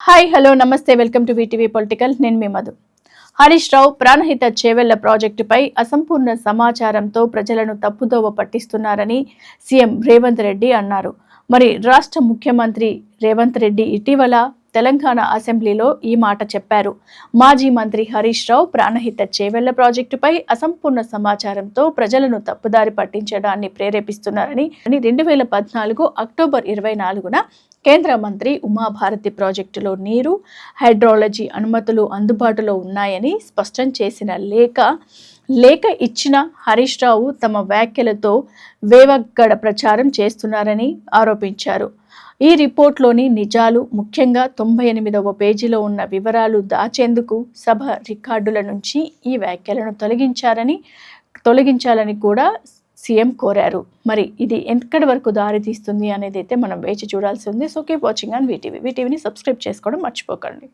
Hi hello నమస్తే welcome to VTV political నేను మీ మధు. హరీష్ రావు ప్రాణహిత చేవెళ్ళ ప్రాజెక్టుపై అసంపూర్ణ సమాచారంతో ప్రజలను తప్పుదోవ పట్టిస్తున్నారని సీఎం రేవంత్ రెడ్డి అన్నారు. మరి రాష్ట్ర ముఖ్యమంత్రి రేవంత్ రెడ్డి ఇటీవల తెలంగాణ అసెంబ్లీలో ఈ మాట చెప్పారు. మాజీ మంత్రి హరీష్ రావు ప్రాణహిత చేవెళ్ళ ప్రాజెక్టుపై అసంపూర్ణ సమాచారంతో ప్రజలను తప్పుదారి పట్టించడాన్ని ప్రేరేపిస్తున్నారని రెండు వేల పద్నాలుగు అక్టోబర్ ఇరవై నాలుగున కేంద్ర మంత్రి ఉమాభారతి ప్రాజెక్టులో నీరు హైడ్రాలజీ అనుమతులు అందుబాటులో ఉన్నాయని స్పష్టం చేసిన లేఖ లేఖ ఇచ్చిన హరీష్ రావు తమ వ్యాఖ్యలతో వేవగడ ప్రచారం చేస్తున్నారని ఆరోపించారు. ఈ రిపోర్ట్లోని నిజాలు ముఖ్యంగా తొంభై ఎనిమిదవ పేజీలో ఉన్న వివరాలు దాచేందుకు సభ రికార్డుల నుంచి ఈ వ్యాఖ్యలను తొలగించారని తొలగించాలని కూడా సీఎం కోరారు. మరి ఇది ఎక్కడి వరకు దారితీస్తుంది అనేది అయితే మనం వేచి చూడాల్సి ఉంది. So keep watching on VTV వీటీవీని subscribe చేసుకోవడం మర్చిపోకండి.